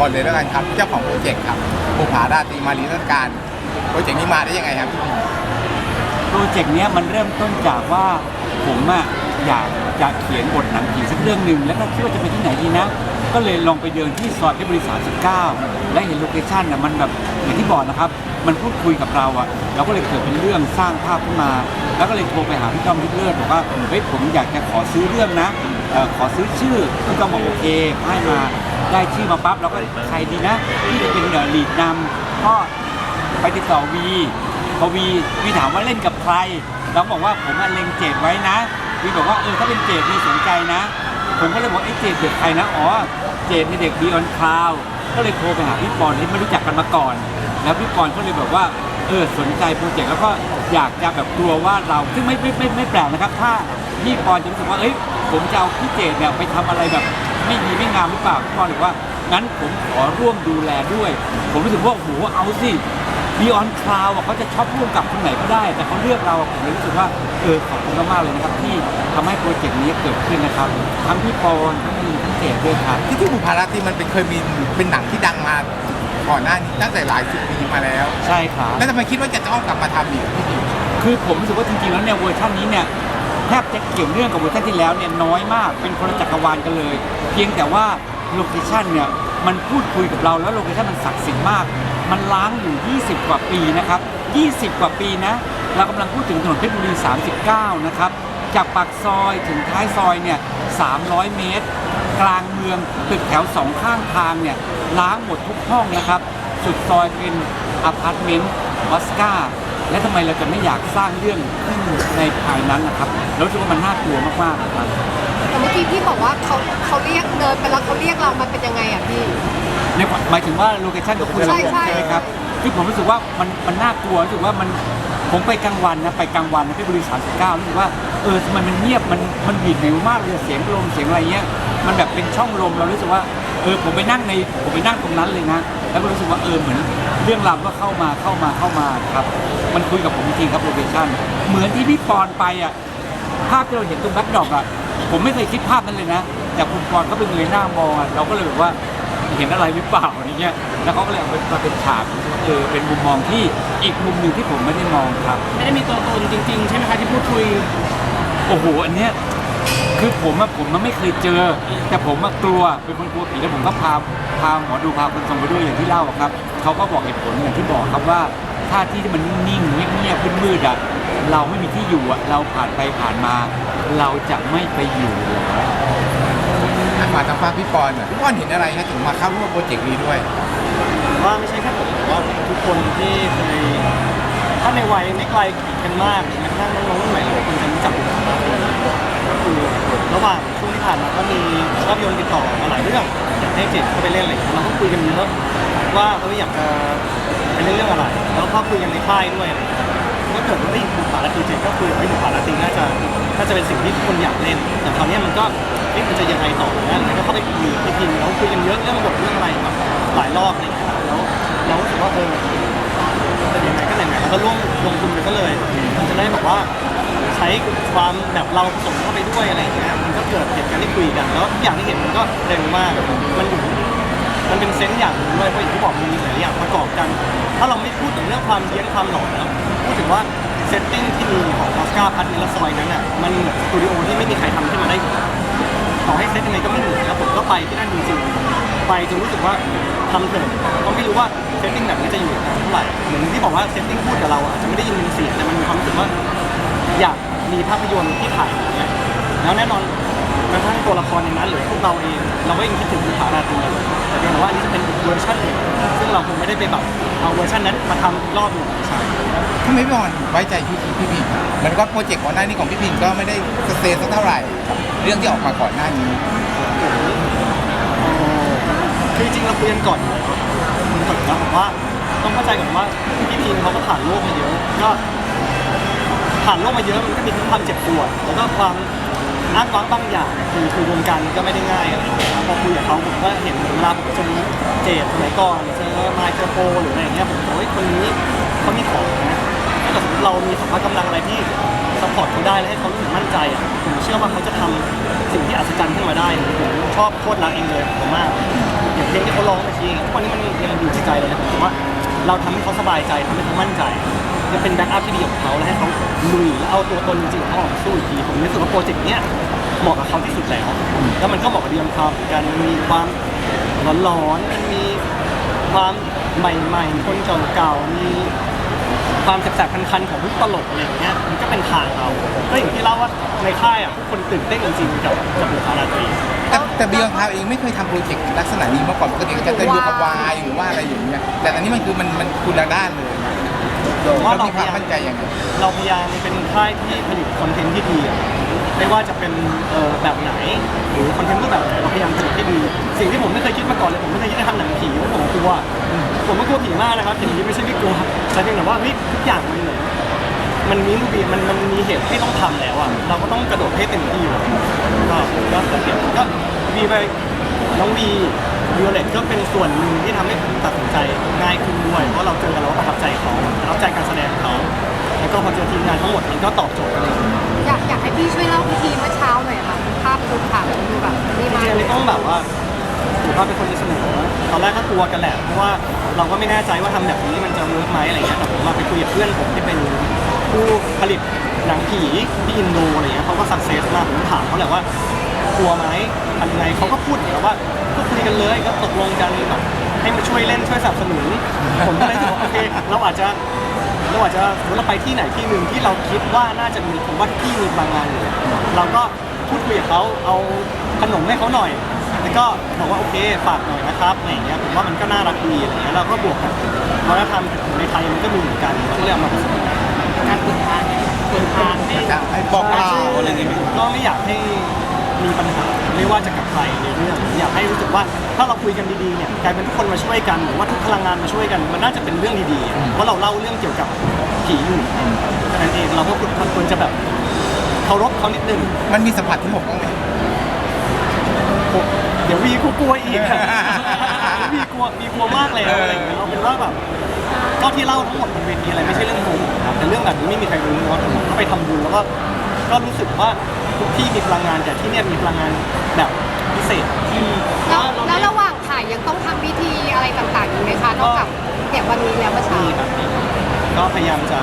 ก่อนเลยแล้วกันครับเจ้าของโปรเจกต์ครับภูผาราตรีมารีรัชการโปรเจกต์นี้มาได้ยังไงครับพี่โปรเจกต์เนี้ยมันเริ่มต้นจากว่าผมอะอยากจะเขียนบทหนังผีสักเรื่องหนึ่งแล้วก็คิดว่าจะไปที่ไหนดีนะ ก็เลยลองไปเดินที่ซอยเพชรบุรี39 และเห็นโลเคชั่นอะมันแบบอย่างที่บอกนะครับ มันพูดคุยกับเราอะเราก็เลยเกิดเป็นเรื่องสร้างภาพขึ้นมา แล้วก็เลยโทรไปหาพี่จอมพิเลิศบอกว่าเฮ้ยผมอยากจะขอซื้อเรื่องนะ เอ่อขอซื้อชื่อพี่จอมบอกโอเคให้มาได้ชื่อมาปั๊บเราก็ใครดีนะที่จะเป็นเอ่อลีดนำก็ไปติดต่อวีพอวีวีถามว่าเล่นกับใคร เราบอกว่าผมอะเล็งเจดไว้นะวีบอกว่าเออถ้าเป็นเจดวีสนใจนะ ผมก็เลยบอกไอ้เจดเด็กใครนะอ๋อเจดในเด็กบีออนคลาวก็เลยโทรไปหาพี่ปอนที่ไม่รู้จักกันมาก่อน แล้วพี่ปอนก็เลยแบบว่าเออสนใจโปรเจกต์แล้วก็อยากจะแบบกลัวว่าเราซึ่งไม่ไม่ไม่ไม่แปลกนะครับ ถ้าพี่ปอนจะรู้สึกว่าเอ้ย ผมจะเอาพี่เจดเนี่ยไปทำอะไรแบบไม่ดีไม่งามหรือเปล่าพี่ปอนบอกว่างั้นผมขอร่วมดูแลด้วย ผมรู้สึกว่าโอ้โหเอาสิบีออนคลาวเขาจะชอบร่วมกับคนไหนก็ได้ แต่เขาเลือกเราผมเลยรู้สึกว่าเออขอบคุณมากๆเลยนะครับ ที่ทำให้โปรเจกต์นี้เกิดขึ้นนะครับทั้งพี่ปอนทั้งมีทั้งเจดด้วยครับ ที่ที่ภูผาราตรีมันเป็นเคยมีเป็นหนังที่ดังมาก่อนหน้านี้ตั้งแต่หลายสิบปีมาแล้ว ใช่ครับ แล้วทำไมคิดว่าจะต้องกลับมาทำอีกพี่คือผมรู้สึกว่าจริงๆแล้วเนี่ยเวอร์ชันนี้เนี่ย แทบจะเกี่ยวเนื่องกับเวอร์ชันที่แล้วเนี่ยน้อยมากเป็นคนละจักรวาลกันเลย เพียงแต่ว่าโลเคชันเนี่ยมันพูดคุยกับเราแล้วโลเคชันมันศักดิ์สิทธิ์มาก มันล้างอยู่ 20 กว่าปีนะครับ 20 กว่าปีนะเรากำลังพูดถึงถนนเพชรบุรี 39 นะครับ จากปากซอยถึงท้ายซอยเนี่ย 300 เมตร กลางเมืองตึกแถวสองข้างทางเนี่ยล้างหมดทุกห้องนะครับ สุดซอยเป็นอพาร์ตเมนต์ออสการ์ และทำไมเราจะไม่อยากสร้างเรื่องขึ้นในภายนั้นนะครับเรารู้สึกว่ามันน่ากลัวมากๆนะครับ แต่เมื่อกี้พี่บอกว่าเขาเขาเรียกเดินไปแล้วเขาเรียกเรา มันเป็นยังไงอะพี่ ในความหมายถึงว่าโลเคชั่นก็คุยกับใช่ผมใช่ใช่ ไหมครับที่ผมรู้สึกว่ามันมันน่ากลัวรู้สึกว่ามันผมไปกลางวันนะไปกลางวันนะเพชรบุรี39รู้สึกว่าเออทำไมมันเงียบมันมันบีบเหวมากเลยเสียงลมเสียงอะไรเงี้ยมันแบบเป็นช่องลมเรารู้สึกว่า เออผมไปนั่งในผมไปนั่งตรงนั้นเลยนะ แล้วก็รู้สึกว่าเออเหมือนเรื่องราวก็เข้ามาเข้ามาเข้ามาครับมันคุยกับผมจริงๆครับโลเคชั่นเหมือนที่พี่ปอนไปอะภาพที่เราเห็นตรงแบ็คดรอปอะผมไม่เคยคิดภาพนั้นเลยนะ แต่คุณกรก็เป็นเงยหน้ามองอะเราก็เลยแบบว่าเห็นอะไรหรือเปล่าอะไรเงี้ย แล้วเขาก็เลยเอามาเป็นฉากเออเป็นมุมมองที่อีกมุมหนึ่งที่ผมไม่ได้มองครับ ไม่ได้มีตัวตนจริง ๆ ใช่ไหมคะที่พูดคุย โอ้โห อันเนี้ย คือผมอะผมมันไม่เคยเจอ แต่ผมอะกลัวเป็นคนกลัวผีแล้วผมก็พาพาหมอดูพาคนทรงไปด้วยอย่างที่เล่าอะครับเขาก็บอกเหตุผลอย่างที่บอกครับว่าถ้าที่ที่มันนิ่งๆเงียบๆมืดๆอะเราไม่มีที่อยู่อะเราผ่านไปผ่านมา เราจะไม่ไปอยู่เหรออะมาทางฟ้าพี่ปอนหน่อยพี่ปอนเห็นอะไรนะถึงมาเข้าร่วมโปรเจกต์นี้ด้วย ว่าไม่ใช่แค่ผมแต่ว่าทุกคนที่เคย ถ้าในวัยไม่ไกลกันมากแม้กระทั่งน้องๆรุ่นใหม่หลายคนจะรู้จักผมก็คือระหว่างช่วงที่ผ่านมาก็มีภาพยนตร์ติดต่อมาหลายเรื่องอยากให้เจ็ดเข้าไปเล่นอะไรอย่างเงี้ยเราก็คุยกันเยอะว่าเอออยากจะไปเล่นเรื่องอะไร แล้วก็คุยกันในค่ายด้วยอะไรอย่างเงี้ยก็เกิดว่าได้ยินบุปผาราตรีเจ็ดก็คือไอ้บุปผาราตรีน่าจะน่าจะเป็นสิ่งที่ทุกคนอยากเล่น แต่คราวเนี้ยมันก็เอ๊ะมันจะยังไงต่อนะแล้วก็เข้าไปคุยไปพิมพ์แล้วคุยกันเยอะเรื่องบทเรื่องอะไรแบบหลายรอบอะไรอย่างเงี้ยแล้วเรารู้สึกว่าเออ แต่ยังไงก็ไหนๆเราก็ร่วมลงทุนไปก็เลย มันจะได้แบบว่าใช้ความแบบเราผสมเข้าไปด้วยอะไรอย่างเงี้ยมันก็เกิดเหตุการณ์ที่คุยกันแล้วทุกอย่างที่เห็นมันก็เร็วมากมันอยู่มันเป็นเซนส์อย่างหนึ่งด้วยเพราะอย่างที่บอกมันมีหลายอย่างประกอบกัน ถ้าเราไม่พูดถึงเรื่องความเยี้ยนความหล่อนแล้วพูดถึงว่าเซตติ้งที่มีของออสการ์พัทนิลซอยนั้นอะมันเหมือนสตูดิโอที่ไม่มีใครทำขึ้นมาได้อยู่แล้วต่อให้เซตยังไงก็ไม่เหมือนแล้วผมก็ไปที่นั่นจริงๆไปจนรู้สึกว่าทำเถอะก็ไม่รู้ว่าเซตติ้งแบบนี้จะอยู่นานเท่าไหร่เหมือนที่ บอกว่าเซตติ้งพูดกับเราอาจจะไม่ได้ยินเป็นเสียงแต่มันมีความรู้สึกว่าอยากมีภาพยนตร์ที่ถ่ายอย่างเงี้ยแล้วแน่นอนกระทั่งตัวละครในนั้นหรือพวกเราเองเราก็ยังคิดถึงภูผาราตรีอยู่แต่เพียงแต่ว่าอันนี้จะเป็นอีกเวอร์ชันหนึ่งซึ่งเราคงไม่ได้ไปแบบเอาเวอร์ชันนั้นมาทำอีกรอบหนึ่งใช่ทำไมพี่ปอนไว้ใจพี่พี่พิมเหมือนก็โปรเจกต์ก่อนหน้านี้ของพี่พิมก็ไม่ได้สเตย์สักเท่าไหร่กับเรื่องที่ออกมาก่อนหน้านี้คือจริงๆเราคุยกันก่อนก่อนนะผมว่า ต้องเข้าใจก่อนว่าพี่พีนเขาก็ผ่านโลกมาเยอะก็ผ่านโลกมาเยอะมันก็มีทั้งความเจ็บปวดแล้วก็ความอ้างว้างบางอย่างคือคือวงการก็ไม่ได้ง่ายอะไรอย่างเงี้ยพอคุยกับเขาผมก็เห็นเวลาผมเจอเจดสมัยก่อนเจอไมค์เจอโปหรืออะไรอย่างเงี้ยผมบอกว่าเฮ้ยคนนี้เขามีของนะถ้าเกิดสมมติเรามีสภาพกำลังอะไรที่สซัพพอร์ตเขาได้และให้เขารู้สึกมั่นใจอะผมเชื่อว่าเขาจะทำสิ่งที่อัศจรรย์ขึ้นมาได้ผมชอบโคตรรักเองเลยผมมากอย่างเพลงที่เขาร้องเมื่อกี้ทุกวันนี้มันยังอยู่ในใจเลยนะผมว่า เราทำให้เขาสบายใจทำให้เขามั่นใจจะเป็นแบ็กอัพที่ดีของเขาและให้เขาลุยแล้วเอาตัวตนจริงๆของเขาออกมาสู้อีกทีผมรู้สึกว่าโปรเจกต์เนี้ยเหมาะกับเขาที่สุดแล้ว แล้วมันก็เหมาะกับเดียมคาเหมือนกันมันมีความร้อนๆมันมีความใหม่ๆคนเก่าๆมี ความแสบๆคันๆของทุกตลกอะไรอย่างเงี้ยมันก็เป็นทางเราก็อย่างที่เล่าว่าในค่ายอะทุกคนตื่นเต้นจริงๆกับกับบุคลาตรีแต่แต่บิยอนคาวเองไม่เคยทำโปรเจกต์ลักษณะนี้มาก่อนปกติจะเป็นดูกับวายหรือว่าอะไรอย่างเงี้ยแต่อันนี้มันคือมันมันคุณละด้านเลยว่าเราเรามีความมั่นใจยังไงเราพยายามเป็นค่ายที่ผลิตคอนเทนต์ที่ดีอะ ไม่ว่าจะเป็นเอ่อแบบไหน หรือคอนเทนต์รูปแบบไหนเราพยายามผลิตให้ดีสิ่งที่ผมไม่เคยคิดมาก่อนเลยผมไม่เคยคิดจะทำหนังผีเพราะผมกลัวผมก็กลัวผีมากนะครับผีไม่ใช่ไม่กลัวแต่เพียงแต่ว่าเฮ้ยทุกอย่างมันเหมือนมันมีมูบีมันมันมีเหตุที่ต้องทำแล้วอะเราก็ต้องกระโดดให้เต็มที่เลยก็ก็ก็เก็บก็วีไปน้องวีวิโอเลตก็เป็นส่วนหนึ่งที่ทำให้ผมตัดสินใจง่ายขึ้นด้วยเพราะเราเจอกันแล้วก็ประทับใจเขาประทับใจการแสดงเขาแล้วก็พอเจอทีมงานทั้งหมดมันก็ตอบโจทย์กันเลยากอยากให้พี่ช่วยเล่าพิธีเมื่อเช้าหน่อยค่ะภาพดูค่ะดูแบบนี่จมาริงๆอันนี้ต้องแบบว่าผมว่าเป็นคนที่เสนอตอนแรกก็กลัวกันแหละ เพราะว่าเราก็ไม่แน่ใจว่าทำแบบนี้มันจะเวิร์กไหมอะไรเงี้ยแต่ผมมาไปคุยกับเพื่อนผมที่เป็นผู้ผลิตหนังผีที่อินโดอะไรเงี้ยเขาก็สักเซสมากผมถามเขาแหละว่ากลัวไหมทำยังไงเขาก็พูดเหมือนกับว่าก็คุยกันเลยก็ตกลงกันแบบให้มาช่วยเล่นช่วยสนับสนุนผมก็เลยรู้สึกว่าโอเคเราอาจจะ เราอาจจะสมมติเราไปที่ไหนที่หนึ่งที่เราคิดว่าน่าจะมีผมว่าทุกที่มีพลังงานอยู่เราก็พูดคุยกับเขาเอาขนมให้เขาหน่อย แล้วก็บอกว่าโอเคฝากหน่อยนะครับอะไรอย่างเงี้ยผมว่ามันก็น่ารักดีอะไรเงี้ยเราก็บวกกับวัฒนธรรมในไทยมันก็มีเหมือนกันเราก็เลยเอามาผสมกันการเปิดทางเปิดทางให้จะให้บอกกล่าวอะไรอย่างเงี้ยก็ไม่อยากให้ มีปัญหาไม่ว่าจะกับใครในเรื่องอยากให้รู้สึกว่าถ้าเราคุยกันดีๆเนี่ยกลายเป็นทุกคนมาช่วยกันหรือว่าทุกพลังงานมาช่วยกัน มันน่าจะเป็นเรื่องดีๆเพราะเราเล่าเรื่องเกี่ยวกับผีอยู่แค่นั้นเองเราก็ควรจะแบบเคารพเขานิดนึงมันมีสัมผัสที่หกบ้างไหมเดี๋ยววีกูกลัวอีกวีกลัววีกลัวมากเลยอะไรอย่างเงี้ยเราเป็นว่าแบบก็ที่เล่าทั้งหมดบนเวทีอะไรไม่ใช่เรื่องโกหกครับแต่เรื่องแบบนี้ไม่มีใครรู้เนาะก็ไปทำบุญแล้วก็ก็รู้สึกว่า ทุกที่มีพลังงานแต่ที่เนี่ยมีพลังงานแบบพิเศษแล้วแล้วระหว่างถ่ายยังต้องทำพิธีอะไรต่างๆอยู่ไหมคะนอกจากเนี่ยวันนี้แล้วเมื่อเช้านี่ครับก็พยายามจะ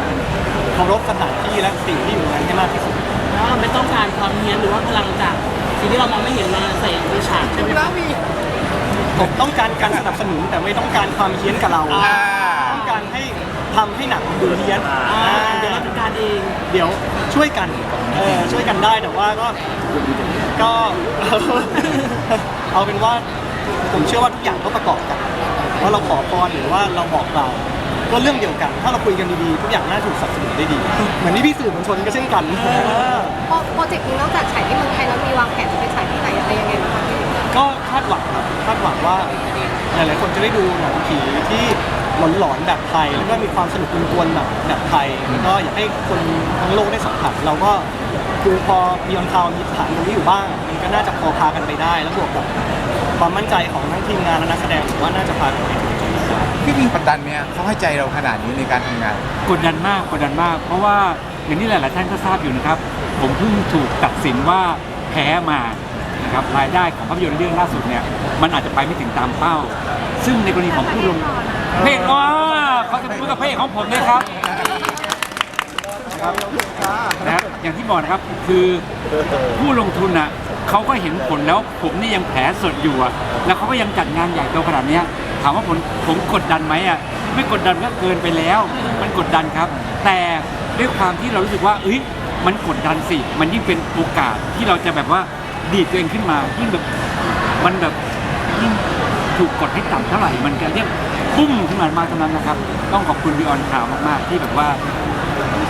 เคารพสถานที่และสิ่งที่อยู่ตรงนั้นให้มากที่สุดแล้วเราไม่ต้องการความเฮี้ยนหรือว่าพลังจากสิ่งที่เรามองไม่เห็นมาใส่ในฉากใช่ไหมแล้วมีผมต้องการการสนับสนุนแต่ไม่ต้องการความเฮี้ยนกับเรา ทำให้หนังดูเฮี้ยนอ่าอ่าเดี๋ยวเราจัดการเองเดี๋ยวช่วยกันเออช่วยกันได้แต่ว่าก็ก็ เอาเป็นว่าผมเชื่อว่าทุกอย่างก็ประกอบกันว่าเราขอพรหรือว่าเราบอกกล่าวก็เรื่องเดียวกัน ถ้าเราคุยกันดีๆทุกอย่างน่าถูกสนับสนุนได้ดี เหมือนที่พี่สื่อมวลชนก็เช่นกัน โปรเจกต์นี้นอกจากฉายที่เมืองไทยแล้วมีวางแผนจะไปฉายที่ไหนอะไรยังไงบ้างคะพี่ก็คาดหวังครับคาดหวังว่าหลายๆคนจะได้ดูหนังผีที่ หลอนๆแบบไทย แล้วก็มีความสนุกกวนๆแบบแบบไทยแล้วก็อยากให้คนทั้งโลกได้สัมผัสเราก็คือพอมีออนทาวมีฐานตรงนี้อยู่บ้างมันก็น่าจะพอพากันไปได้ แล้วบวกกับความมั่นใจของทั้งทีมงานและนักแสดงผมว่าน่าจะพากันไปถึงจุดนี้ได้ พี่พิงกดดันไหมอะเขาให้ใจเราขนาดนี้ในการทำงาน กดดันมากกดดันมาก เพราะว่าอย่างที่หลาย ๆ ท่านก็ทราบอยู่นะครับ ผมเพิ่งถูกตัดสินว่าแพ้มานะครับรายได้ของภาพยนตร์เรื่องล่าสุดเนี่ยมันอาจจะไปไม่ถึงตามเป้า ซึ่งในกรณีของผู้ลง เพจว่าเขาจะพูดกับเพจของผมเลยครับนะครับอย่างที่บอกนะครับคือผู้ลงทุนอะเขาก็เห็นผลแล้วผมนี่ยังแผลสดอยู่อะแล้วเขาก็ยังจัดงานใหญ่โตขนาดเนี้ยถามว่าผมผมกดดันไหมอะไม่กดดันก็เกินไปแล้ว มันกดดันครับ แต่ด้วยความที่เรารู้สึกว่าเอ้ยมันกดดันสิ มันยิ่งเป็นโอกาสที่เราจะแบบว่าดีดตัวเองขึ้นมายิ่งแบบมันแบบยิ่งถูกกดให้ต่ำเท่าไหร่มันก็ยิ่ง ปุ้มขึ้นมามากเท่านั้นนะครับ ต้องขอบคุณบิออนข่าวมาก ๆ ที่แบบว่า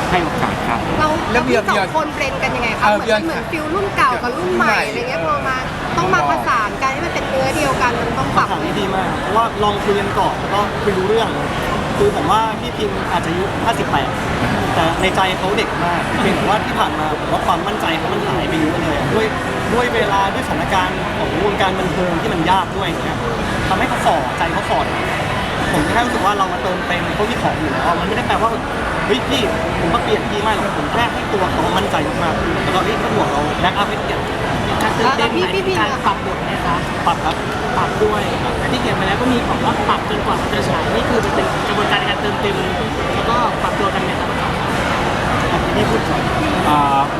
ให้โอกาสครับ เราแล้แล้ววเบีพี่ยร์สอเบียงร์คนเบรนกันยังไงคะเออเหมือนเบียร์เหมือนฟิลรุ่นเก่ากับรุ่นใหม่อะไรเงี้ยพอมาต้องมาผสานกันให้มันเป็นเนื้อเดียวกันมันต้องปรับคำถามนี้ดีมากเพราะว่าลองคุยกันก่อนแล้วก็คุยรู้เรื่อง คือผมว่าพี่พิมอาจจะอายุ58 แต่ในใจเขาเด็กมากเพียงแต่ว่าที่ผ่านมาผมว่าความมั่นใจเขามันหายไปเยอะเลยอะด้วยด้วยเวลาด้วยสถานการณ์ของวงการบันเทิงที่มันยากด้วยอย่างเงี้ยทำให้เขาฝ่อใจเขาฝ่อ ผมแค่รู้สึกว่าเรามาเติมเต็มเขาที่ของอยู่แล้วมันไม่ได้แปลว่าเฮ้ยพี่ผมมาเปลี่ยนพี่ไม่หรอกผมแค่ให้ตัวเขามั่นใจมากๆแล้วก็เฮ้ยถ้าห่วงเราแบ็กอัพให้เกียรติการเติมเต็มหมายถึงการปรับบทนะคะปรับครับปรับด้วยแต่ที่เขียนไปแล้วก็มีบอกว่าปรับจนกว่ามันจะฉายนี่คือมันเป็นกระบวนการในการเติมเต็มแล้วก็ปรับตัวกันเนี่ยครับที่พูดก่อน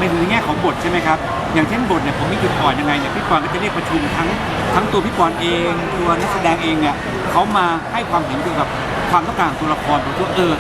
อ่าในแง่ของบทใช่ไหมครับ อย่างเช่นบทเนี่ยผมมีจุดอ่อนยังไงเนี่ยพี่ปอนก็จะเรียกประชุมทั้งทั้งตัวพี่ปอนเองตัวนักแสดงเองเนี่ยเขามาให้ความเห็นเกี่ยวกับความต้องการของตัวละครของตัวเออ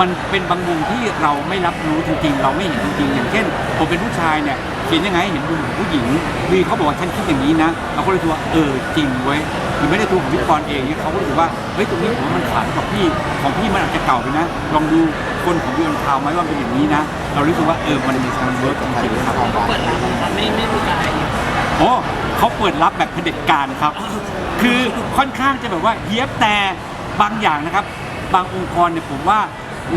มันเป็นบางมุมที่เราไม่รับรู้จริงๆ เราไม่เห็นจริงๆอย่างเช่น ผมเป็นผู้ชายเนี่ย เขียนยังไงให้เห็นมุมของผู้หญิงวีเขาบอกว่าฉันคิดอย่างนี้นะเราก็เลยคิดว่าเออจริงเว้ยหรือไม่ได้ตัวของพี่ปอนเองเนี่ยเขาก็รู้สึกว่าเฮ้ยตรงนี้ผมว่ามันขาดกับพี่ของพี่มันอาจจะเก่าไปนะ ลองดูคนของยูนทาวไหมว่ามันเป็นอย่างนี้นะ เรารู้สึกว่าเออมันมีความเวิร์กจริงๆครับเปิดรับนะครับไม่ไม่มีการอะไรอย่างเงี้ยโอ้เขาเปิดรับแบบเผด็จการครับ คือค่อนข้างจะแบบว่าเยียบแต่บางอย่างนะครับ บางองค์กรเนี่ยผมว่า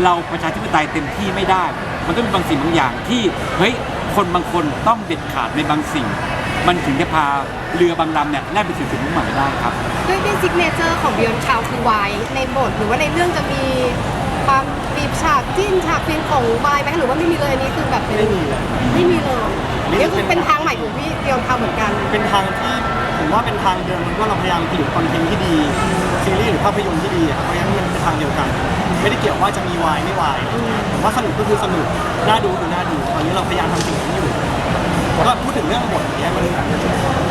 เราประชาธิปไตยเต็มที่ไม่ได้ มันต้องมีบางสิ่งบางอย่างที่เฮ้ย คนบางคนต้องเด็ดขาดในบางสิ่ง มันถึงจะพาเรือบางลำเนี่ยแล่นไปสู่จุดมุ่งหมายได้ครับ ด้วยด้วยซิกเนเจอร์ของบิยอนชาวคือวายในบทหรือว่าในเรื่องจะมีความบีบฉากจิ้นฉากฟินของวายไหมหรือว่าไม่มีเลยอันนี้คือแบบเป็นไม่มีเลยไม่มีเลยนี่คือเป็นทางใหม่ของพี่บิยอนชาวเหมือนกัน เป็นทางที่ ผมว่าเป็นทางเดิมว่าเราพยายามผลิตคอนเทนต์ที่ดีซีรีส์หรือภาพยนตร์ที่ดีอะเพราะฉะนั้นมันเป็นทางเดียวกัน ไม่ได้เกี่ยวว่าจะมีวายไม่วายผมว่าสนุกก็คือสนุกน่าดูคือน่าดูตอนนี้เราพยายามทำสิ่งนั้นอยู่ก็พูดถึงเรื่องบทเนี้ยมัน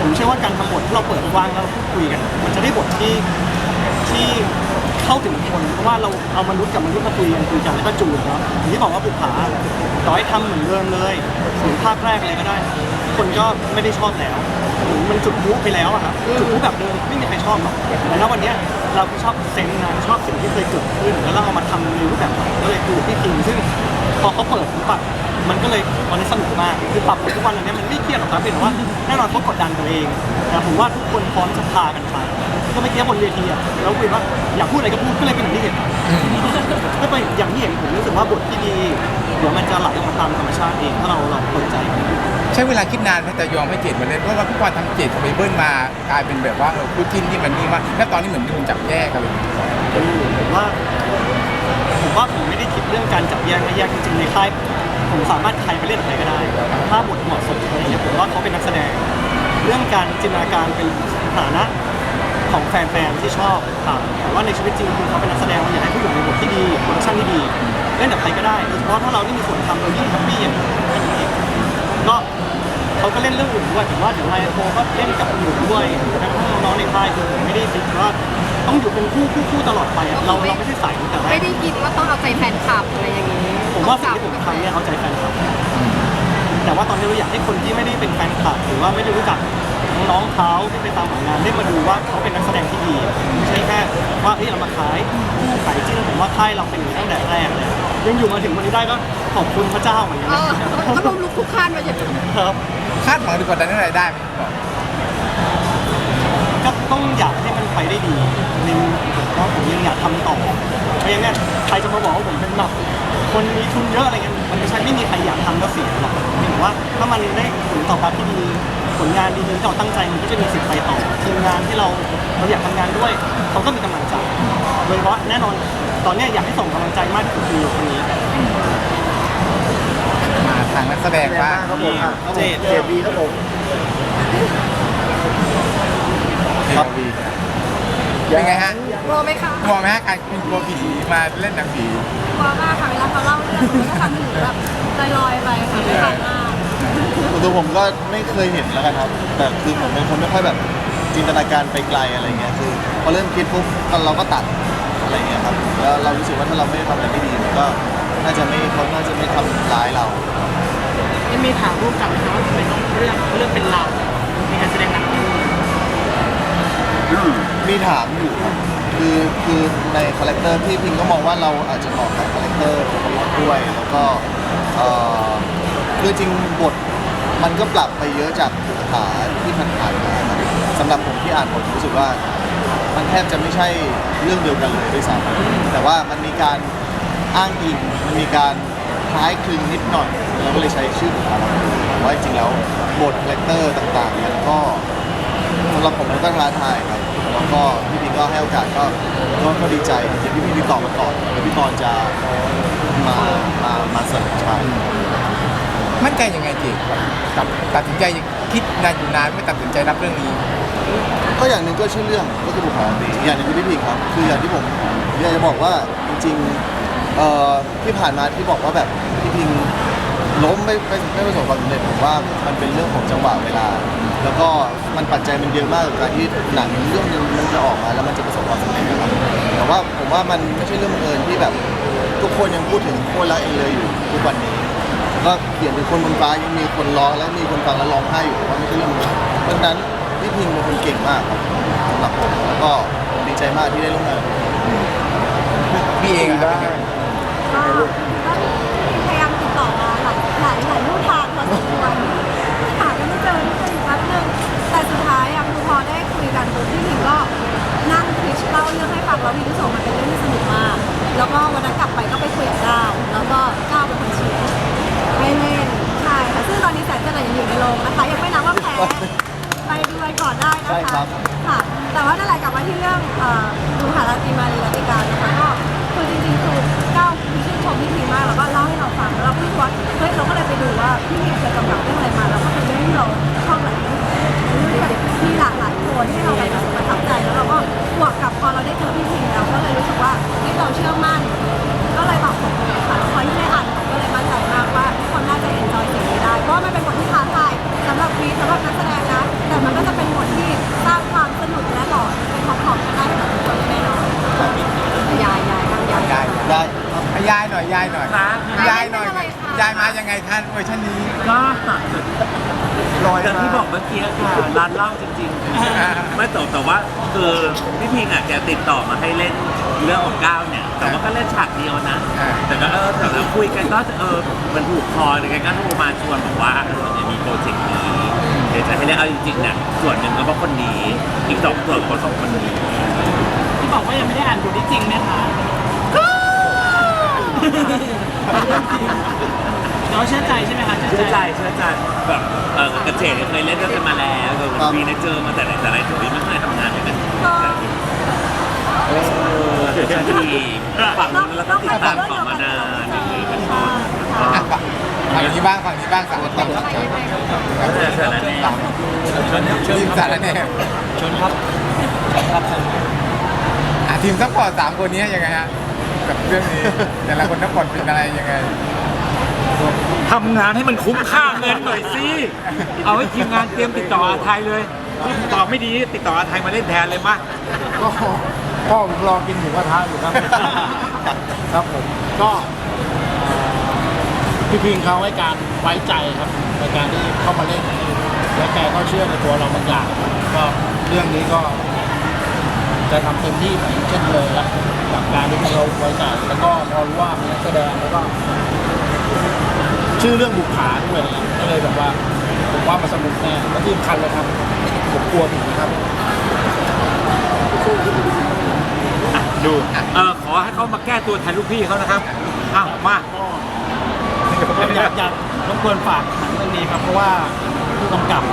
ผมเชื่อว่าการทำบทที่เราเปิดกว้างแล้วพูดคุยกัน มันจะได้บทที่ที่เข้าถึงคนเพราะว่าเราเอามนุษย์กับมนุษย์มาคุยกันคุยกันแล้วก็จูนเนาะอย่างที่บอกว่าบุกผาต่อให้ทำเหมือนเดิมเลยเหมือนภาคแรกเลยก็ได้ คนก็ไม่ได้ชอบแล้วหรือมันจุดพุไปแล้วอะครับจุดพุแบบเดิมไม่มีใครชอบหรอกแต่ณวันเนี้ยเราก็ชอบเซนส์นั้นชอบสิ่งที่เคยเกิดขึ้น แล้วเราเอามาทำในรูปแบบใหม่ก็เลยคือพี่คิงซึ่งพอเขาเปิดปุ๊บอะมันก็เลยตอนนี้สนุกมากคือปรับบททุกวันอันเนี้ยมันไม่เครียดหรอกครับเป็นแต่ว่าแน่นอนเขากดดันตัวเองแต่ผมว่าทุกคนพร้อมจะพากันไปก็ไม่เกี้บนเวทีอะแล้วคุยว่าอยากพูดอะไรก็พูดก็เลยเป็นอย่างที่เห็นก็เป็นอย่างที่เห็นผมรู้สึกว่าบทที่ดีเดี๋ยวมันจะไหลออกมาตามธรรมชาติเองถ้าเราเราเปิดใจ ช้เวลาคิดนานแต่ยอมให้เจดมาเล่นเพราะว่าพี่ปอนทำเจดกับไบเบิลมากลายเป็นแบบว่าเออคู่จิ้นที่มันนี่มากแล้วตอนนี้เหมือนโดนจับแยกกันเลยผมว่าผมว่าผมไม่ได้คิดเรื่องการจับแยกไม่แยกจริงๆในค่ายผมสามารถใครไปเล่นกับใครก็ได้ ถ้าบทเหมาะสมอะไรเงี้ยผมว่าเขาเป็นนักแสดง เรื่องการจินตนาการเป็นฐานะของแฟนๆที่ชอบครับแต่ว่าในชีวิตจริงคือเขาเป็นนักแสดงเราอยากให้เขาอยู่ในบทที่ดีโปรดักชั่นที่ดีเล่นกับใครก็ได้โดยเฉพาะถ้าเราได้มีส่วนทำเรายิ่งแฮปปี้อย่างนี้ก็ เขาก็เล่นเรื่องอื่นด้วยผมว่าเดี๋ยวไลโคก็เล่นกับคนอื่นด้วยทั้งน้องๆในค่ายคือผมไม่ได้ฟิกว่าต้องอยู่เป็นคู่คู่คู่ตลอดไปอะเราเราไม่ใช่สายนี้แต่ว่าไม่ได้คิดว่าต้องเอาใจแฟนคลับอะไรอย่างนี้ผมว่าสิ่งที่ผมทำเนี่ยเอาใจแฟนคลับ แต่ว่าตอนนี้เราอยากให้คนที่ไม่ได้เป็นแฟนคลับหรือว่าไม่ได้รู้จักน้องๆเขาที่ไปตามผลงานได้มาดูว่าเขาเป็นนักแสดงที่ดีไม่ใช่แค่ว่าเฮ้ยเรามาขายคู่ขายจิ้นผมว่าค่ายเราเป็นอย่างนี้ตั้งแต่แรกเลย ยังอยู่มาถึงวันนี้ได้ก็ขอบคุณพระเจ้าเหมือนกันเออก็ลงลุกคุกคานมาอย่างนี้ครับ คาดหวังดีกว่าดันอะไรได้ไหมพี่ปอนก็ต้องอยากให้มันไปได้ดีในมุมของผมว่าผมยังอยากทำต่อเพราะอย่างเนี้ยใครจะมาบอกว่าผมเป็นแบบคนมีทุนเยอะอะไรเงี้ยมันไม่ใช่ไม่มีใครอยากทำแล้วเสียหรอกเพียงแต่ว่าถ้ามันได้ผลตอบรับที่ดีผลงานดีๆที่เราตั้งใจมันก็จะมีสิทธิ์ไปต่อทีมงานที่เราเราอยากทำงานด้วย เขาก็มีกำลังใจโดยเฉพาะแน่นอน ตอนเนี้ยอยากให้ส่งกำลังใจมากที่สุดคือคนนี้มาทางนักแสดงบ้างครับผมอะเจดเจดวีครับผมครับวีเป็นไงฮะกลัวไหมคะกลัวไหมฮะการเป็นกลัวผีมาเล่นหนังผีกลัวมากค่ะเวลาเขาเล่าเรื่องมันก็ทำให้หนูแบบลอยๆไปค่ะไม่ทันมากส่วนตัวผมก็ไม่เคยเห็นแล้วกันครับ แต่คือผมเป็นคนไม่ค่อยแบบจินตนาการไปไกลอะไรเงี้ยคือพอเริ่มคิดปุ๊บเราก็ตัด อะไรเงี้ยครับแล้วเรารู้สึกว่าถ้าเราไม่ได้ทำอะไรไม่ดีมันก็น่าจะไม่เขาน่าจะไม่ทำร้ายเรา ยังมีถามร่วมกันนะครับว่าทำไมต้องเรื่องเรื่องเป็นเราในการแสดงหนังเรื่องนี้มีถามอยู่ครับคือคือในคาแรคเตอร์พี่พิงก็มองว่าเราอาจจะเหมาะกับคาแรคเตอร์ของเราด้วยแล้วก็เอ่อคือจริงบทมันก็ปรับไปเยอะจากขาที่ผ่านๆมาครับสำหรับผมที่อ่านบทรู้สึกว่า มันแทบจะไม่ใช่เรื่องเดียวกันเลยด้วยซ้ำแต่ว่ามันมีการอ้างอิงมันมีการคล้ายคลึงนิดหน่อยเราก็เลยใช้ชื่อของเราแต่ว่าจริงๆแล้วบทคาแรคเตอร์ต่างๆมันก็สำหรับผมมันก็ท้าทายครับแล้วแล้วก็พี่พิงก็ให้โอกาสก็ก็ก็ดีใจเดี๋ยวพี่พิงติดต่อมาก่อนเดี๋ยวพี่บอลจะมามามาเสนอชายมั่นใจยังไงเจกกับตัดสินใจคิดนานอยู่นานไม่ตัดสินใจรับเรื่องนี้ ก็อย่างหนึ่งก็ชื่อเรื่องก็คือบุคคลดีอย่างหนึ่งคือพี่พิงครับ คืออย่างที่ผมอยากจะบอกว่าจริงๆเอ่อที่ผ่านมาที่บอกว่าแบบพี่พิงล้มไม่ไม่ไม่ประสบความสำเร็จผมว่ามันเป็นเรื่องของจังหวะเวลา แล้วก็มันปัจจัยมันเยอะมากกับการที่หนังเรื่องนึงมันจะออกมาแล้วมันจะประสบความสำเร็จนะครับแต่ว่าผมว่ามันไม่ใช่เรื่องบังเอิญที่แบบ ทุกคนยังพูดถึงโคตรละเองเลยอยู่ทุกวันนี้ก็เขียนเป็นคนบนฟ้ายังมีคนร้องและมีคนฟังแล้วร้องไห้อยู่ผมว่าไม่ใช่เรื่องบังเอิญเพราะฉะนั้น พี่พิงเป็นคนเก่งมากครับสำหรับผมแล้วก็ผมดีใจมากที่ได้ร่วมงานกับพี่พี่เองอะครับเป็นไงก็พยายามติดต่อมาหลายหลายหลายลู่ทางพอสมควรหากันไม่เจอไม่เจออยู่แป๊บนึงแต่สุดท้ายอะคือพอได้คุยกันปุ๊บพี่พิงก็นั่งพิชเล่าเรื่องให้ฟังแล้วพี่รู้สึกว่ามันเป็นเรื่องที่สนุกมากแล้วก็วันนั้นกลับไปก็ไปคุยกับก้าวแล้วก็ก้าวเป็นคนเชียร์ให้เล่นใช่ค่ะซึ่งตอนนี้แสนจะไหนยังอยู่ในโรงนะคะยังไม่นับว่าแพ้ไป ดูไปก่อนได้นะคะค่ะแต่ว่านั่นแหละกลับมาที่เรื่องเอ่อดูหาราตรีมาลีลาติการนะคะก็คือจริงๆคือก้าวคือชื่นชมพี่พีมากแล้วก็เล่าให้เราฟังแล้วเราก็รู้สึกว่าเฮ้ยเราก็เลยไปดูว่าพี่พีเคยกำกับเรื่องอะไรมาแล้วก็เป็นเรื่องที่เราชอบหลายเรื่องที่แบบมีหลา กันก็เออมันถูกคอเลยแกก็โทรมาชวนบอกว่าเออเนี่ยมีโปรเจกต์นี้เดี๋ยวจะให้เล่นเอาจริงๆเนี่ยส่วนหนึ่งก็เพราะคนนี้อีกสองส่วนก็เพราะสองคนนี้ที่บอกว่ายังไม่ได้อ่านบทนี้จริงไหมคะเราเชื่อใจใช่ไหมคะเชื่อใจเชื่อใจแบบเออกระเจดเนี่ยเคยเล่นด้วยกันมาแล้วเออครับมีได้เจอมาแต่ไหนแต่ไรแต่ไรไม่เคยทำงานด้วยกันก็เออเดี๋ยวจะดีฝั่งนู้นแล้วก็ติดตามของมานานอย่างนี้เป็นต้นอะ ฝั่งนี้บ้างฝั่งนี้บ้างสามคนครับก็จะเสร็จแน่ทีมสารแนวชนครับครับอะทีมซัพพอร์ตสามคนนี้ยังไงฮะกับเรื่องนี้แต่ละคนซัพพอร์ตเป็นอะไรยังไงทำงานให้มันคุ้มค่าเงินหน่อยสิ เอาให้ทีมงานเตรียมติดต่ออาไทยเลยติดต่อไม่ดีติดต่ออาไทยมาเล่นแทนเลยมาก็ก็ผมรอกินหมูกระทะอยู่ครับ ครับผมก็ พี่พิงเขาให้การไว้ใจครับในการที่เข้ามาเล่นและแกก็เชื่อในตัวเราบางอย่างก็เรื่องนี้ก็จะทำเต็มที่เหมือนเช่นเคยครับกับการที่เราไว้ใจแล้วก็พอรู้ว่ามีนักแสดงแล้วก็ ชื่อเรื่องบุกขาด้วยก็เลยแบบว่าผมว่ามันสนุกแน่และที่สำคัญเลยครับผมกลัวผีครับดูเออขอให้เขามาแก้ตัวแทนลูกพี่เขานะครับอ้าวมา อยากอยากรบกวนฝากหนังเรื่องนี้ครับ เพราะว่าผู้กำกับ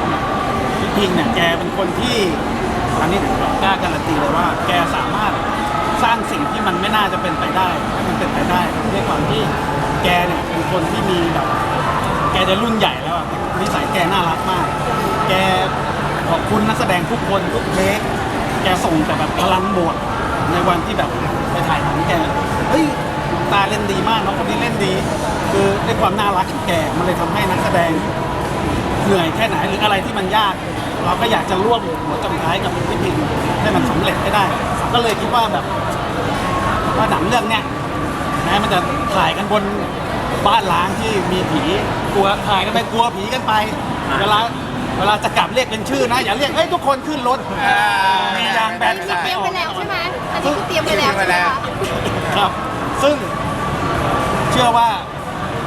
พี่พิงเนี่ยแกเป็นคนที่อันนี้กล้าการันตีเลยว่า แกสามารถสร้างสิ่งที่มันไม่น่าจะเป็นไปได้ให้มันเป็นไปได้ด้วยความที่แกเนี่ยเป็นคนที่มีแบบแกจะรุ่นใหญ่แล้วอะนิสัยแกน่ารักมาก แกขอบคุณนักแสดงทุกคนทุกเทคแกส่งแต่แบบพลังบวกในวันที่แบบไปถ่ายหนังแกเฮ้ย ตาเล่นดีมากน้องคนนี้เล่นดี คือด้วยความน่ารักของแกมันเลยทำให้นักแสดงเหนื่อยแค่ไหนหรืออะไรที่มันยาก เราก็อยากจะร่วมหัวจมท้ายกับพี่พิมให้มันสำเร็จให้ได้ ก็เลยคิดว่าแบบว่าหนังเรื่องเนี้ยแม้มันจะถ่ายกันบนบ้านล้างที่มีผีกลัวถ่ายกันไปกลัวผีกันไปเวลาเวลาจะกลับเรียกเป็นชื่อนะ อย่าเรียกเฮ้ยทุกคนขึ้นรถมียางแบนอันนี้เตรียมไปแล้วใช่ไหมอันนี้คือเตรียมไปแล้วใช่ไหมคะครับซึ่ง เชื่อว่า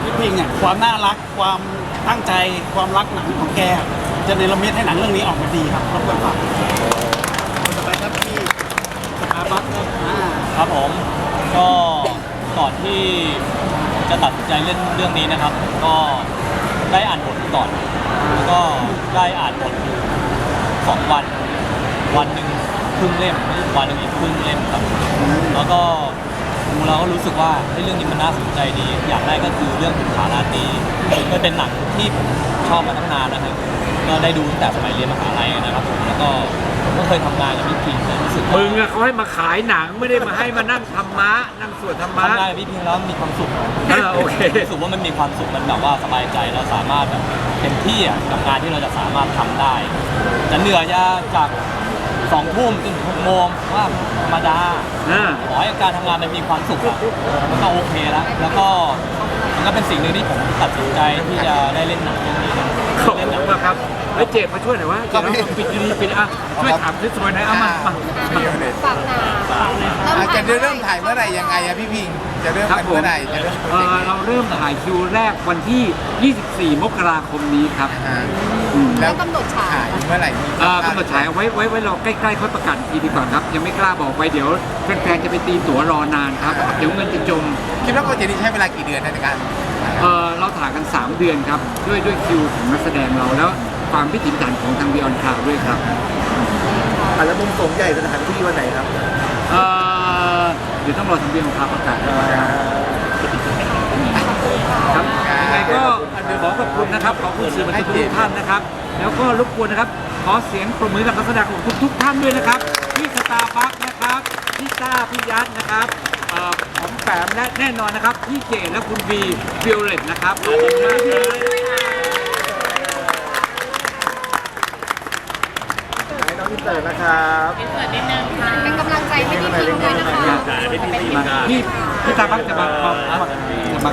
พี่พิงเนี่ยความน่ารักความตั้งใจความรักหนังของแก จะเนรมิตให้หนังเรื่องนี้ออกมาดีครับรบกวนฝากต่อไปครับพี่สถาบัตครับอ่าครับผมก็ก่อนที่จะตัดสินใจเล่นเรื่องนี้นะครับ ก็ได้อ่านบทก่อน แล้วก็ได้อ่านบทอยู่สองวัน วันหนึ่งครึ่งเล่มวันหนึ่งอีกครึ่งเล่มครับ แล้วก็ ดูเราก็รู้สึกว่าเฮ้ยเรื่องนี้มันน่าสนใจดี อย่างแรกก็คือเรื่องขุนขาราตรีมันเป็นหนังที่ผมชอบมาตั้งนานนะครับก็ได้ดูตั้งแต่สมัยเรียนมหาลัยนะครับผมแล้วก็ก็เคยทำงานกับพี่พิงแล้วรู้สึกว่ามึงอะเขาให้มาขายหนังไม่ได้มาให้มานั่งธรรมะ นั่งสวดธรรมะ ทำงานกับพี่พิงแล้วมีความสุขเออโอเค รู้สึกว่ามันมีความสุขมันแบบว่าสบายใจเราสามารถแบบเต็มที่อะกับงานที่เราจะสามารถทำได้ จะเหนื่อยจะจาก สองทุ่มจนถึงหกโมงว่าธรรมดาอ่า ขอให้การทำงานมันมีความสุขอะมันก็โอเคแล้ว แล้วก็มันก็เป็นสิ่งหนึ่งที่ผมตัดสินใจที่จะได้เล่นหนังเรื่องนี้นะขอบคุณมากครับเฮ้ยเจดมาช่วยหน่อยวะเจดเราปิดดีๆปิดอะช่วยถามสวยๆหน่อยเอามามา ฝากหนาอาจจะเริ่มถ่ายเมื่อไหร่ยังไงอะพี่พิง จะเริ่มครับกันผมเมื่อไหร่จะเริ่มโปรเอ่เจกอต์เราเริ่มถ่ายคิวแรกวันที่ 24 มกราคมนี้ครับ อ่าอืม แล้วกำหนดฉายถ่าย เมื่อไหร่มีเอ่อกำหนดฉายเอาไว้ไว้ไว้รอใกล้ๆเขาประกาศอีกทีดีกว่าครับ ยังไม่กล้าบอกไว้เดี๋ยวแฟนๆจะไปตีตั๋วรอนานครับ เดี๋ยวเงินจะจม คิดว่าโปรเจกต์นี้ใช้เวลากี่เดือนในการเอ่อเราถ่ายกัน 3 เดือนครับ ด้วยด้วยคิวของนักแสดงเราแล้วความพิถีพิถันของทาง Beyond Cloud ด้วยครับอะแล้วมุมโสงใหญ่สถานที่วันไหนครับเอ่อเดี๋ยวต้องรอทาง Beyond Cloud ประกาศครับ ยังไงก็เดี๋ยวขอขอบคุณนะครับ ขอบคุณสื่อมวลชนทุกท่านนะครับ แล้วก็รบกวนนะครับ ขอเสียงปรบมือกับนักแสดงของทุกทุกๆท่านด้วยนะครับพี่สตาร์บัคนะครับพี่ต้าพี่ยัดนะครับเอ่อของแปมและแน่นอนนะครับพี่เจและคุณบีวิโอเลตนะครับขอบคุณมากเลยให้น้องอินเตอร์นะครับเป็นกำลังใจให้พี่พิงด้วยนะคะพี่พี่ตาบักจะมามามาจะมา